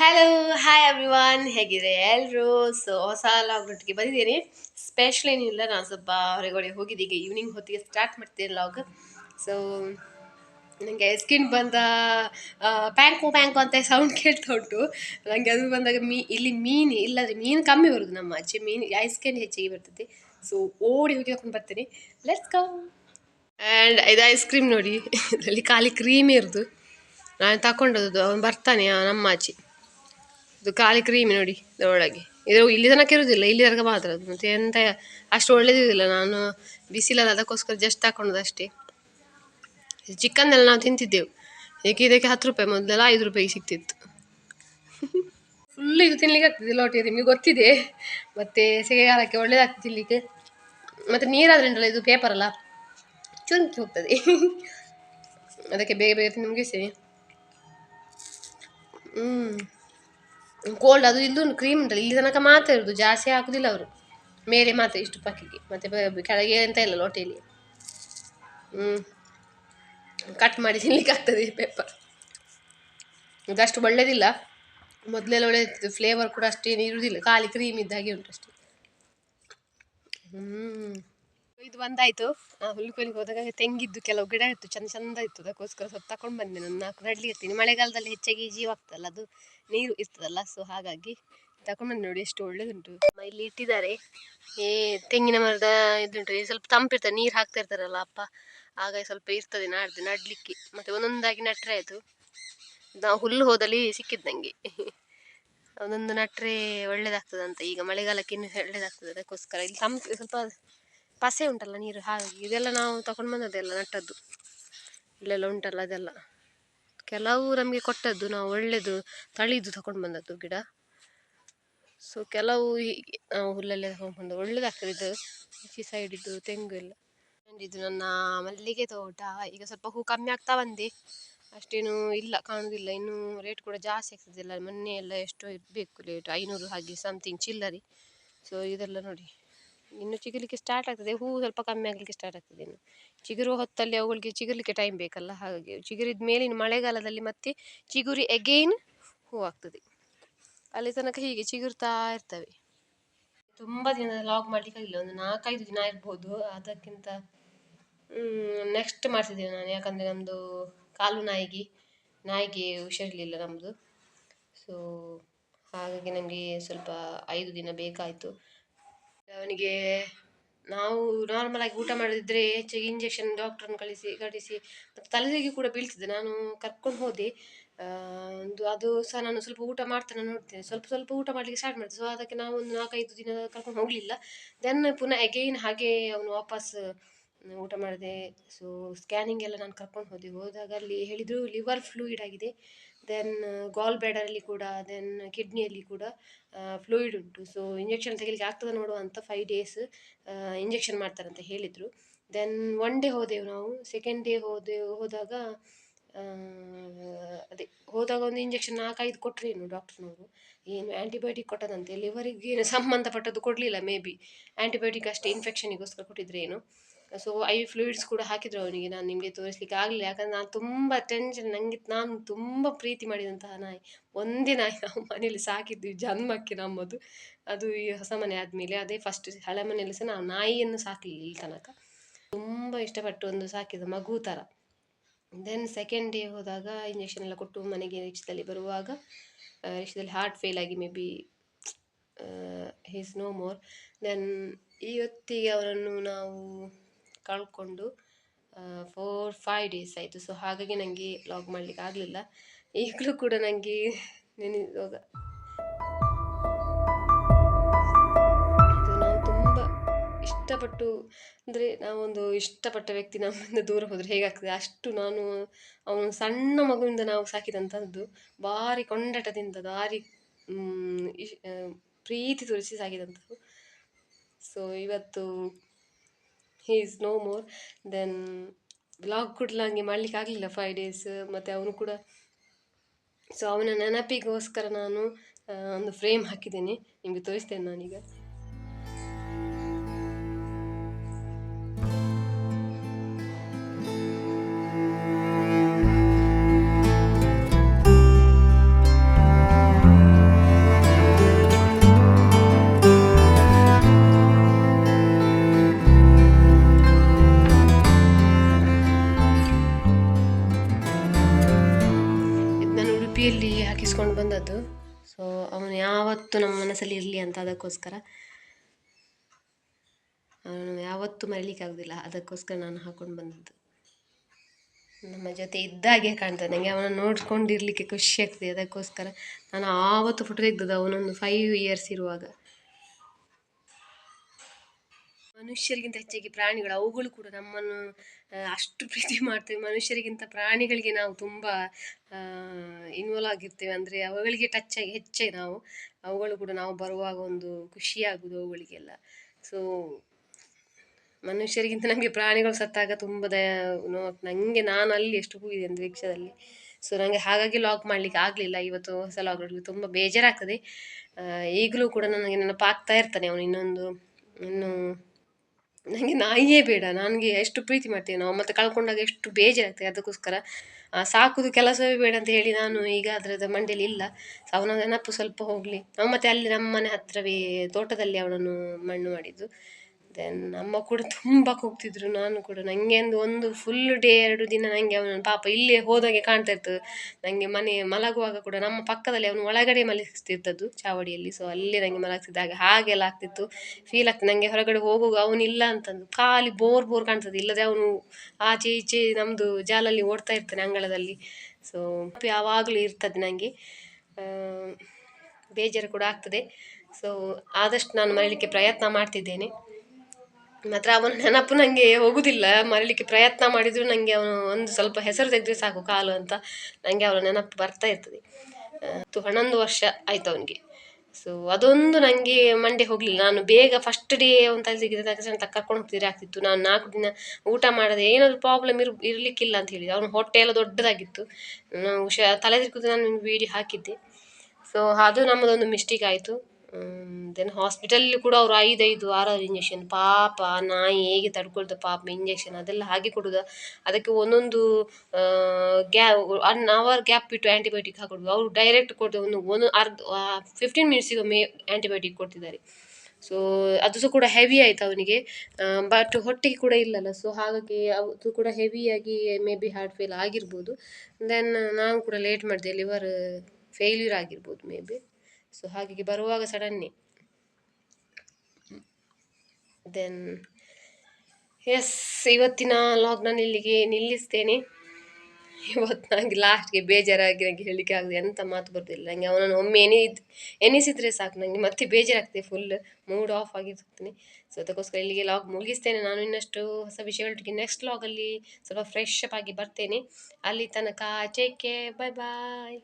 Hello hi everyone ಹೇಗಿದೆ ಎಲ್ಲರೂ so ಹೊಸ ಲಾಗ್ ರೊಟ್ಟಿಗೆ ಬಂದಿದ್ದೀನಿ ಸ್ಪೆಷಲ್ ಏನಿಲ್ಲ ನಾನು ಸ್ವಲ್ಪ ಹೊರಗಡೆ ಹೋಗಿದ್ದೆ, ಈಗ ಈವ್ನಿಂಗ್ ಹೊತ್ತಿಗೆ ಸ್ಟಾರ್ಟ್ ಮಾಡ್ತೀನಿ ಲಾಗ್ ಸೊ ನನಗೆ ಸ್ಕಿನ್ ಬಂದ ಪ್ಯಾಂಕು ಪ್ಯಾಂಕು ಅಂತ ಸೌಂಡ್ ಕೇಳ್ತಾ ಉಂಟು ನನಗೆ ಅದು ಬಂದಾಗ ಮೀ, ಇಲ್ಲಿ ಮೀನು ಇಲ್ಲದ್ರೆ ಮೀನು ಕಮ್ಮಿ ಬರೋದು ನಮ್ಮ ಆಚೆ. ಮೀನು ಐಸ್ ಕ್ರೀಮ್ ಹೆಚ್ಚಿಗೆ ಬರ್ತದೆ. ಸೊ ಓಡಿ ಹೋಗಿ ಹಾಕೊಂಡು ಬರ್ತೀನಿ. ಲೆಟ್ಸ್ ಕಮ್ ಆ್ಯಂಡ್ ಇದು ಐಸ್ ಕ್ರೀಮ್ ನೋಡಿ. ಇದರಲ್ಲಿ ಖಾಲಿ ಕ್ರೀಮ್ ಇರೋದು. ನಾನು ತಗೊಂಡದ್ದು ಅವನು ಬರ್ತಾನೆ, ನಮ್ಮ ಆಚೆ. ಇದು ಖಾಲಿ ಕ್ರೀಮ್ ನೋಡಿ ಇದರೊಳಗೆ ಇದು ಇಲ್ಲಿ ತನಕ ಇರುವುದಿಲ್ಲ ಇಲ್ಲಿ ತನಕ ಮಾತ್ರ ಅದು. ಮತ್ತೆ ಎಂತ ಅಷ್ಟು ಒಳ್ಳೆಯದಿಲ್ಲ ನಾನು ಬಿಸಿಲಲ್ಲ, ಅದಕ್ಕೋಸ್ಕರ ಜಸ್ಟ್ ಹಾಕೊಂಡದ್ದು ಅಷ್ಟೇ. ಚಿಕನ್ ಎಲ್ಲ ನಾವು ತಿಂತಿದ್ದೆವು. ಏಕೆ ಇದಕ್ಕೆ ಹತ್ತು ರೂಪಾಯಿ, ಮೊದಲೆಲ್ಲ ಐದು ರೂಪಾಯಿಗೆ ಸಿಗ್ತಿತ್ತು ಫುಲ್ ಇದು ತಿನ್ಲಿಕ್ಕೆ ಆಗ್ತದೆ ಲೋಟಿ ನಿಮಗೆ ಗೊತ್ತಿದೆ. ಮತ್ತೆ ಸೆಗೆಗಾಲಕ್ಕೆ ಒಳ್ಳೇದಾಗ್ತದೆ ತಿನ್ಲಿಕ್ಕೆ. ಮತ್ತೆ ಉಂಟಲ್ಲ, ಇದು ಪೇಪರ್ ಅಲ್ಲ? ಚುಂಕಿ ಹೋಗ್ತದೆ. ಅದಕ್ಕೆ ಬೇಗ ಬೇಗ ತಿಂದು ಮುಗಿಸಿ ಹ್ಞೂ ಕೋಲ್ಡ್ ಅದು ಇದು ಕ್ರೀಮ್ ಉಂಟಲ್ಲ, ಇಲ್ಲಿ ತನಕ ಮಾತ್ರ ಇರೋದು, ಜಾಸ್ತಿ ಹಾಕುದಿಲ್ಲ ಅವರು. ಮೇಲೆ ಮಾತ್ರ ಇಷ್ಟು ಪಕ್ಕಿಗೆ ಮತ್ತೆ ಕೆಳಗೆ ಎಂತ ಇಲ್ಲ ಲೋಟೆಯಲ್ಲಿ ಹ್ಞೂ ಕಟ್ ಮಾಡಿ ತಿನ್ಲಿಕ್ಕೆ ಆಗ್ತದೆ ಪೇಪರ್ ಇದಷ್ಟು ಒಳ್ಳೇದಿಲ್ಲ. ಮೊದಲೆಲ್ಲ ಒಳ್ಳೆ ಫ್ಲೇವರ್ ಕೂಡ ಅಷ್ಟೇನು ಇರುವುದಿಲ್ಲ ಖಾಲಿ ಕ್ರೀಮ್ ಇದ್ದ ಹಾಗೆ ಉಂಟು ಅಷ್ಟೇ. ಹ್ಞೂ ಇದು ಬಂದಾಯಿತು. ಹುಲ್ಕೊಲಿಗೆ ಹೋದಾಗ ತೆಂಗಿದ್ದು ಕೆಲವು ಗಿಡ ಇತ್ತು, ಚಂದ ಚಂದ ಇತ್ತು. ಅದಕ್ಕೋಸ್ಕರ ಸ್ವಲ್ಪ ತಕೊಂಡು ಬಂದೆ ನಾನು ನಾಲ್ಕು ನಡ್ಲಿರ್ತೀನಿ ಮಳೆಗಾಲದಲ್ಲಿ ಹೆಚ್ಚಾಗಿ ಜೀವ ಆಗ್ತದಲ್ಲ, ಅದು ನೀರು ಇರ್ತದಲ್ಲ ಸೊ ಹಾಗಾಗಿ ತಗೊಂಡು ಬಂದು ನೋಡಿ ಎಷ್ಟು ಒಳ್ಳೇದುಂಟು. ಇಲ್ಲಿ ಇಟ್ಟಿದ್ದಾರೆ. ಏ, ತೆಂಗಿನ ಮರದ ಇದುಂಟು. ಸ್ವಲ್ಪ ತಂಪಿರ್ತದೆ ನೀರು ಹಾಕ್ತಾ ಇರ್ತಾರಲ್ಲ ಅಪ್ಪ. ಆಗ ಸ್ವಲ್ಪ ಇರ್ತದೆ ನಾಡ್ದು, ನಡ್ಲಿಕ್ಕೆ. ಮತ್ತೆ ಒಂದೊಂದಾಗಿ ನಟ್ರೆ ಆಯಿತು ನಾವು ಹುಲ್ಲು ಹೋದಲ್ಲಿ ಸಿಕ್ಕಿದ್ದು ನನಗೆ ಒಂದೊಂದು ನಟ್ರೆ ಒಳ್ಳೇದಾಗ್ತದಂತ. ಈಗ ಮಳೆಗಾಲಕ್ಕೆ ಇನ್ನೂ ಒಳ್ಳೇದಾಗ್ತದೆ. ಅದಕ್ಕೋಸ್ಕರ ಇಲ್ಲಿ ತಂಪು, ಸ್ವಲ್ಪ ಪಸೆ ಉಂಟಲ್ಲ ನೀರು ಹಾಗಾಗಿ ಇದೆಲ್ಲ ನಾವು ತಗೊಂಡು ಬಂದದ್ದೆಲ್ಲ ನಟ್ಟದ್ದು. ಇಲ್ಲೆಲ್ಲ ಉಂಟಲ್ಲ ಅದೆಲ್ಲ. ಕೆಲವು ನಮಗೆ ಕೊಟ್ಟದ್ದು, ನಾವು ಒಳ್ಳೆಯದು ತಳಿದು ತಗೊಂಡು ಬಂದದ್ದು ಗಿಡ. ಸೊ ಕೆಲವು ನಾವು ಹುಲ್ಲೆಲ್ಲ ತಗೊಂಡು ಬಂದು, ಒಳ್ಳೇದಾಗ್ತದೆ ಇದು. ಈಚೆ ಸೈಡಿದ್ದು ತೆಂಗು ಎಲ್ಲ. ಇದು ನನ್ನ ಮಲ್ಲಿಗೆ ತೋಟ. ಈಗ ಸ್ವಲ್ಪ ಹೂ ಕಮ್ಮಿ ಆಗ್ತಾ ಬಂದೆ. ಅಷ್ಟೇನು ಇಲ್ಲ ಕಾಣುವುದಿಲ್ಲ ಇನ್ನೂ ರೇಟ್ ಕೂಡ ಜಾಸ್ತಿ ಆಗ್ತದಿಲ್ಲ ಮೊನ್ನೆ ಎಲ್ಲ ಎಷ್ಟೋ ಇರಬೇಕು ರೇಟ್ ಐನೂರು ಹಾಗೆ ಸಮಥಿಂಗ್ ಚಿಲ್ಲರಿ. ಸೊ ಇದೆಲ್ಲ ನೋಡಿ. ಇನ್ನು ಚಿಗಲಿಕ್ಕೆ ಸ್ಟಾರ್ಟ್ ಆಗ್ತದೆ ಹೂ ಸ್ವಲ್ಪ ಕಮ್ಮಿ ಆಗಲಿಕ್ಕೆ ಸ್ಟಾರ್ಟ್ ಆಗ್ತದೆ ಇನ್ನು. ಚಿಗುರುವ ಹೊತ್ತಲ್ಲಿ ಅವುಗಳಿಗೆ ಚಿಗುರಲಿಕ್ಕೆ ಟೈಮ್ ಬೇಕಲ್ಲ, ಹಾಗಾಗಿ ಚಿಗುರಿದ ಮೇಲೆ ಇನ್ನು ಮಳೆಗಾಲದಲ್ಲಿ ಮತ್ತೆ ಚಿಗುರಿ ಎಗೈನ್ ಹೂ ಆಗ್ತದೆ. ಅಲ್ಲಿ ತನಕ ಹೀಗೆ ಚಿಗುರ್ತಾ ಇರ್ತವೆ. ತುಂಬ ದಿನ ಲಾಗ್ ಮಾಡಲಿಕ್ಕಾಗಿಲ್ಲ ಒಂದು ನಾಲ್ಕೈದು ದಿನ ಇರ್ಬೋದು, ಅದಕ್ಕಿಂತ ನೆಕ್ಸ್ಟ್ ಮಾಡ್ತಿದ್ದೇನೆ ನಾನು, ಯಾಕಂದರೆ ನಮ್ಮದು ಕಾಲು ನಾಯಿಗೆ ನಾಯಿಗೆ ಹುಷಾರಿರಲಿಲ್ಲ ನಮ್ಮದು ಸೊ ಹಾಗಾಗಿ ನನಗೆ ಸ್ವಲ್ಪ ಐದು ದಿನ ಬೇಕಾಯಿತು. ಅವನಿಗೆ ನಾವು ನಾರ್ಮಲ್ ಆಗಿ ಊಟ ಮಾಡದಿದ್ರೆ ಹೆಚ್ಚಾಗಿ ಇಂಜೆಕ್ಷನ್ ಡಾಕ್ಟ್ರನ್ನು ಕಳಿಸಿ ಕಳಿಸಿ ಮತ್ತು ತಲೆಗೆ ಕೂಡ ಬೀಳ್ತದೆ. ನಾನು ಕರ್ಕೊಂಡು ಹೋದೆ. ಒಂದು ಅದು ಸಹ ನಾನು ಸ್ವಲ್ಪ ಊಟ ಮಾಡ್ತಾನೆ ನೋಡ್ತೇನೆ. ಸ್ವಲ್ಪ ಸ್ವಲ್ಪ ಊಟ ಮಾಡಲಿಕ್ಕೆ ಸ್ಟಾರ್ಟ್ ಮಾಡಿದೆ. ಸೊ ಅದಕ್ಕೆ ನಾವು ಒಂದು ನಾಲ್ಕೈದು ದಿನ ಕರ್ಕೊಂಡು ಹೋಗಲಿಲ್ಲ. ದೆನ್ ಪುನಃ ಅಗೈನ್ ಹಾಗೆ ಅವನು ವಾಪಸ್ ಊಟ ಮಾಡಿದೆ. ಸೊ ಸ್ಕ್ಯಾನಿಂಗ್ ಎಲ್ಲ ನಾನು ಕರ್ಕೊಂಡು ಹೋದೆ. ಹೋದಾಗ ಅಲ್ಲಿ ಹೇಳಿದರು ಲಿವರ್ ಫ್ಲೂಯಿಡ್ ಆಗಿದೆ. ದೆನ್ ಗಾಲ್ ಬ್ಯಾಡರಲ್ಲಿ ಕೂಡ ದೆನ್ ಕಿಡ್ನಿಯಲ್ಲಿ ಕೂಡ ಫ್ಲೂಯಿಡ್ ಉಂಟು. ಸೊ ಇಂಜೆಕ್ಷನ್ ತೆಗಿಲಿಕ್ಕೆ ಆಗ್ತದೆ ನೋಡುವ ಅಂತ ಫೈವ್ ಡೇಸ್ ಇಂಜೆಕ್ಷನ್ ಮಾಡ್ತಾರಂತ ಹೇಳಿದರು. ದೆನ್ ಒನ್ ಡೇ ಹೋದೆವು ನಾವು. ಸೆಕೆಂಡ್ ಡೇ ಹೋದೆ, ಹೋದಾಗ ಅದೇ, ಹೋದಾಗ ಒಂದು ಇಂಜೆಕ್ಷನ್ ನಾಲ್ಕೈದು ಕೊಟ್ಟರೇನು ಡಾಕ್ಟ್ರ್ನವರು ಏನು ಆ್ಯಂಟಿಬಯೋಟಿಕ್ ಕೊಟ್ಟದಂತೆ. ಲಿವರಿಗೆ ಸಂಬಂಧಪಟ್ಟದ್ದು ಕೊಡಲಿಲ್ಲ ಮೇ ಬಿ ಆ್ಯಂಟಿಬಯೋಟಿಕ್ ಅಷ್ಟೇ ಇನ್ಫೆಕ್ಷನಿಗೋಸ್ಕರ ಕೊಟ್ಟಿದ್ರೇನು ಸೊ ಐ ಫ್ಲೂಯಿಡ್ಸ್ ಕೂಡ ಹಾಕಿದ್ರು ಅವನಿಗೆ, ನಾನು ನಿಮಗೆ ತೋರಿಸ್ಲಿಕ್ಕೆ ಆಗಲಿಲ್ಲ. ಯಾಕಂದ್ರೆ ನಾನು ತುಂಬ ಟೆನ್ಷನ್ ನನಗೆ ನಾನು ತುಂಬ ಪ್ರೀತಿ ಮಾಡಿದಂತಹ ನಾಯಿ. ಒಂದೇ ನಾಯಿ ನಾವು ಮನೇಲಿ ಸಾಕಿದ್ವಿ, ಜನ್ಮಕ್ಕೆ ನಮ್ಮದು. ಅದು ಈ ಹೊಸ ಮನೆ ಆದಮೇಲೆ ಅದೇ ಫಸ್ಟ್ ಹಳೆ ಮನೆಯಲ್ಲಿ ಸಹ ನಾವು ನಾಯಿಯನ್ನು ಸಾಕಲಿಲ್ಲ ತನಕ. ತುಂಬ ಇಷ್ಟಪಟ್ಟು ಒಂದು ಸಾಕಿದ ಮಗು ಥರ ದೆನ್ ಸೆಕೆಂಡ್ ಡೇ ಹೋದಾಗ ಇಂಜೆಕ್ಷನ್ ಎಲ್ಲ ಕೊಟ್ಟು ಮನೆಗೆ ರಿಕ್ಷದಲ್ಲಿ ಬರುವಾಗ ರಿಕ್ಷದಲ್ಲಿ ಹಾರ್ಟ್ ಫೇಲ್ ಆಗಿ maybe he's no more then ಇವತ್ತಿಗೆ ಅವರನ್ನು ನಾವು ಕಳ್ಕೊಂಡು ಫೋರ್ ಫೈವ್ ಡೇಸ್ ಆಯಿತು. ಸೊ ಹಾಗಾಗಿ ನನಗೆ ಲಾಗ್ ಮಾಡಲಿಕ್ಕೆ ಆಗಲಿಲ್ಲ. ಈಗಲೂ ಕೂಡ ನನಗೆ ನೆನೆಯುವಾಗ ಇದು ನಾವು ತುಂಬ ಇಷ್ಟಪಟ್ಟು, ಅಂದರೆ ನಾವೊಂದು ಇಷ್ಟಪಟ್ಟ ವ್ಯಕ್ತಿ ನಮ್ಮಿಂದ ದೂರ ಹೋದರೆ ಹೇಗಾಗ್ತದೆ? ಅಷ್ಟು ನಾನು ಅವನು ಸಣ್ಣ ಮಗುವಿಂದ ನಾವು ಸಾಕಿದಂಥದ್ದು ಭಾರಿ ಕೊಂಡಾಟದಿಂದ, ಭಾರಿ ಪ್ರೀತಿ ತೋರಿಸಿ ಸಾಕಿದಂಥದ್ದು ಸೊ ಇವತ್ತು he is no more then blog ಕೂಡ ನನಗೆ ಮಾಡಲಿಕ್ಕೆ ಆಗಲಿಲ್ಲ ಫೈವ್ ಡೇಸ್ ಮತ್ತು ಅವನು ಕೂಡ ಸೊ ಅವನ ನೆನಪಿಗೋಸ್ಕರ ನಾನು ಒಂದು ಫ್ರೇಮ್ ಹಾಕಿದ್ದೇನೆ. ನಿಮಗೆ ತೋರಿಸ್ತೇನೆ ನಾನೀಗ. ಇಲ್ಲಿಗೆ ಹಾಕಿಸ್ಕೊಂಡು ಬಂದದ್ದು. ಸೊ ಅವನು ಯಾವತ್ತು ನಮ್ಮ ಮನಸ್ಸಲ್ಲಿ ಇರಲಿ ಅಂತ ಅದಕ್ಕೋಸ್ಕರ. ಅವನು ಯಾವತ್ತೂ ಮರಿಲಿಕ್ಕೆ ಆಗೋದಿಲ್ಲ. ಅದಕ್ಕೋಸ್ಕರ ನಾನು ಹಾಕೊಂಡು ಬಂದದ್ದು. ನಮ್ಮ ಜೊತೆ ಇದ್ದಾಗೆ ಕಾಣ್ತದೆ. ನನಗೆ ಅವನ ನೋಡ್ಕೊಂಡಿರ್ಲಿಕ್ಕೆ ಖುಷಿ ಆಗ್ತದೆ. ಅದಕ್ಕೋಸ್ಕರ ನಾನು ಆವತ್ತು ಫೋಟೋ ತೆಗ್ದದ್ದು ಅವನೊಂದು ಫೈವ್ ಇಯರ್ಸ್ ಇರುವಾಗ. ಮನುಷ್ಯರಿಗಿಂತ ಹೆಚ್ಚಾಗಿ ಪ್ರಾಣಿಗಳು, ಅವುಗಳು ಕೂಡ ನಮ್ಮನ್ನು ಅಷ್ಟು ಪ್ರೀತಿ ಮಾಡ್ತೇವೆ. ಮನುಷ್ಯರಿಗಿಂತ ಪ್ರಾಣಿಗಳಿಗೆ ನಾವು ತುಂಬ ಇನ್ವಾಲ್ವ್ ಆಗಿರ್ತೇವೆ. ಅಂದರೆ ಅವುಗಳಿಗೆ ಟಚ್ ಆಗಿ ಹೆಚ್ಚೇ ನಾವು, ಅವುಗಳು ಕೂಡ ನಾವು ಬರುವಾಗ ಒಂದು ಖುಷಿಯಾಗುವುದು ಅವುಗಳಿಗೆಲ್ಲ. ಸೊ ಮನುಷ್ಯರಿಗಿಂತ ನನಗೆ ಪ್ರಾಣಿಗಳು ಸತ್ತಾಗ ತುಂಬ ದಯ ನೋ ನನಗೆ ನಾನು ಅಲ್ಲಿ ಎಷ್ಟು ಹೋಗಿದೆ ಅಂದರೆ ರಿಕ್ಷಾದಲ್ಲಿ ಸೊ ನನಗೆ ಹಾಗಾಗಿ ಲಾಕ್ ಮಾಡಲಿಕ್ಕೆ ಆಗಲಿಲ್ಲ. ಇವತ್ತು ಹೊಸ ಲಾಕ್ ಮಾಡಲಿಕ್ಕೆ ತುಂಬ ಬೇಜಾರಾಗ್ತದೆ. ಈಗಲೂ ಕೂಡ ನನಗೆ ನೆನಪಾಗ್ತಾ ಇರ್ತಾನೆ ಅವನು ಇನ್ನೊಂದು, ಇನ್ನು ನನಗೆ ನಾಯಿಯೇ ಬೇಡ, ನನಗೆ ಎಷ್ಟು ಪ್ರೀತಿ ಮಾಡ್ತೇವೆ ನಾವು? ಮತ್ತೆ ಕಳ್ಕೊಂಡಾಗ ಎಷ್ಟು ಬೇಜಾರಾಗ್ತದೆ ಅದಕ್ಕೋಸ್ಕರ. ಸಾಕುದು ಕೆಲಸವೇ ಬೇಡ ಅಂತ ಹೇಳಿ ನಾನು ಈಗ ಅದರದ ಮಂಡಿಯಲ್ಲಿ ಇಲ್ಲ. ಅವನ ನೆನಪು ಸ್ವಲ್ಪ ಹೋಗಲಿ. ನಾವು ಮತ್ತೆ ಅಲ್ಲಿ ನಮ್ಮ ಮನೆ ಹತ್ತಿರವೇ ತೋಟದಲ್ಲಿ ಅವನನ್ನು ಮಣ್ಣು ಮಾಡಿದ್ದು. ದೆನ್ ಅಮ್ಮ ಕೂಡ ತುಂಬ ಕೂಗ್ತಿದ್ರು, ನಾನು ಕೂಡ. ನನಗೆ ಒಂದು ಒಂದು ಫುಲ್ ಡೇ ಎರಡು ದಿನ ನನಗೆ ಅವನ, ಪಾಪ ಇಲ್ಲೇ ಹೋದಾಗೆ ಕಾಣ್ತಾ ಇತ್ತು. ನನಗೆ ಮನೆ ಮಲಗುವಾಗ ಕೂಡ ನಮ್ಮ ಪಕ್ಕದಲ್ಲಿ ಅವನು ಒಳಗಡೆ ಮಲಗಿಸ್ತಿರ್ತದ್ದು ಚಾವಡಿಯಲ್ಲಿ. ಸೊ ಅಲ್ಲಿ ನನಗೆ ಮಲಗ್ತಿದ್ದಾಗ ಹಾಗೆಲ್ಲ ಆಗ್ತಿತ್ತು. ಫೀಲ್ ಆಗ್ತದೆ ನನಗೆ ಹೊರಗಡೆ ಹೋಗುವಾಗ ಅವನಿಲ್ಲ ಅಂತಂದು, ಖಾಲಿ ಬೋರ್ ಬೋರ್ ಕಾಣ್ತದೆ. ಇಲ್ಲದೆ ಅವನು ಆಚೆ ಈಚೆ ನಮ್ಮದು ಜಾಲಲ್ಲಿ ಓಡ್ತಾ ಇರ್ತಾನೆ ಅಂಗಳದಲ್ಲಿ. ಸೊ ಯಾವಾಗಲೂ ಇರ್ತದೆ ನನಗೆ ಬೇಜಾರು ಕೂಡ ಆಗ್ತದೆ. ಸೊ ಆದಷ್ಟು ನಾನು ಮರೀಲಿಕ್ಕೆ ಪ್ರಯತ್ನ ಮಾಡ್ತಿದ್ದೇನೆ. ಮಾತ್ರ ಅವನ ನೆನಪು ನನಗೆ ಹೋಗುವುದಿಲ್ಲ ಮರೀಲಿಕ್ಕೆ ಪ್ರಯತ್ನ ಮಾಡಿದರೂ ನನಗೆ ಅವನು ಒಂದು ಸ್ವಲ್ಪ ಹೆಸರು ತೆಗೆದ್ರೆ ಸಾಕು ಕಾಲು ಅಂತ. ನನಗೆ ಅವನ ನೆನಪು ಬರ್ತಾ ಇರ್ತದೆ. ತು ಹನ್ನೊಂದು ವರ್ಷ ಆಯಿತು ಅವನಿಗೆ. ಸೊ ಅದೊಂದು ನನಗೆ ಮಂಡೆ ಹೋಗಲಿಲ್ಲ. ನಾನು ಬೇಗ ಫಸ್ಟ್ ಡೇ ಒಂದು ತಲೆ ತೆಗೆದ ತಕ್ಷಣ ತಕ್ಕ ಕರ್ಕೊಂಡು ಹೋಗ್ತಿದ್ರೆ ಆಗ್ತಿತ್ತು. ನಾನು ನಾಲ್ಕು ದಿನ ಊಟ ಮಾಡದೆ ಏನಾದರೂ ಪ್ರಾಬ್ಲಮ್ ಇರ್, ಇರಲಿಕ್ಕಿಲ್ಲ ಅಂತ ಹೇಳಿದೆ ಅವನ ಹೊಟ್ಟೆ ಎಲ್ಲ ದೊಡ್ಡದಾಗಿತ್ತು. ನಾನು ಹುಷಾ ತಲೆ ತಿರ್ಗುದು ನಾನು ವೀಡಿಯೋ ಹಾಕಿದ್ದೆ. ಸೊ ಅದು ನಮ್ಮದೊಂದು ಮಿಸ್ಟೇಕ್ ಆಯಿತು. ದೆನ್ ಹಾಸ್ಪಿಟಲಲ್ಲಿ ಕೂಡ ಅವರು ಐದೈದು ಆರಾರು ಇಂಜೆಕ್ಷನ್ ಪಾಪ ನಾಯಿ ಹೇಗೆ ತಡ್ಕೊಳ್ತು ಪಾಪ ಇಂಜೆಕ್ಷನ್ ಅದೆಲ್ಲ ಹಾಗೆ ಕೊಡೋದು. ಅದಕ್ಕೆ ಒಂದೊಂದು ಗ್ಯಾ ಒನ್ ಅವರ್ ಗ್ಯಾಪ್ ಬಿಟ್ಟು ಆ್ಯಂಟಿಬಯೋಟಿಕ್ ಹಾಕೊಡೋದು. ಅವರು ಡೈರೆಕ್ಟ್ ಕೊಡ್ತಾರೆ ಒಂದು ಒಂದು ಅರ್ಧ ಫಿಫ್ಟೀನ್ ಮಿನಿಟ್ಸಿಗೊಮ್ಮೆ ಆ್ಯಂಟಿಬಯೋಟಿಕ್ ಕೊಡ್ತಿದ್ದಾರೆ. ಸೊ ಅದು ಸಹ ಕೂಡ ಹೆವಿ ಆಯಿತು ಅವನಿಗೆ. ಬಟ್ ಹೊಟ್ಟೆಗೆ ಕೂಡ ಇಲ್ಲಲ್ಲ. ಸೊ ಹಾಗಾಗಿ ಅದು ಕೂಡ ಹೆವಿಯಾಗಿ ಮೇ ಬಿ ಹಾರ್ಟ್ ಫೇಲ್ ಆಗಿರ್ಬೋದು. ದೆನ್ ನಾವು ಕೂಡ ಲೇಟ್ ಮಾಡಿದೆ. ಲಿವರ್ ಫೇಲ್ಯೂರ್ ಆಗಿರ್ಬೋದು ಮೇ ಬಿ ಸೊ ಹಾಗೆ ಬರುವಾಗ ಸಡನ್ನಿ ದೆನ್ ಎಸ್ ಇವತ್ತಿನ ಲಾಗ್ ನಾನು ಇಲ್ಲಿಗೆ ನಿಲ್ಲಿಸ್ತೇನೆ. ಇವತ್ತು ನನಗೆ ಲಾಸ್ಟ್ಗೆ ಬೇಜಾರಾಗಿ ನನಗೆ ಹೇಳಲಿಕ್ಕೆ ಆಗಲಿ ಎಂಥ ಮಾತು ಬರ್ತಿಲ್ಲ ನನಗೆ ಅವನನ್ನು ಒಮ್ಮೆ ಎನಿ, ಎನಿಸಿದರೆ ಸಾಕು. ನನಗೆ ಮತ್ತೆ ಬೇಜಾರಾಗ್ತದೆ ಫುಲ್ ಮೂಡ್ ಆಫ್ ಆಗಿರ್ತೀನಿ ಸೊ ಅದಕ್ಕೋಸ್ಕರ ಇಲ್ಲಿಗೆ ಲಾಗ್ ಮುಗಿಸ್ತೇನೆ. ನಾನು ಇನ್ನಷ್ಟು ಹೊಸ ವಿಷಯಗಳೊಟ್ಟಿಗೆ ನೆಕ್ಸ್ಟ್ ಲಾಗಲ್ಲಿ ಸ್ವಲ್ಪ ಫ್ರೆಶ್ ಅಪ್ ಆಗಿ ಬರ್ತೇನೆ. ಅಲ್ಲಿ ತನಕ ಟೇಕ್ ಕೇರ್ ಬಾಯ್ ಬಾಯ್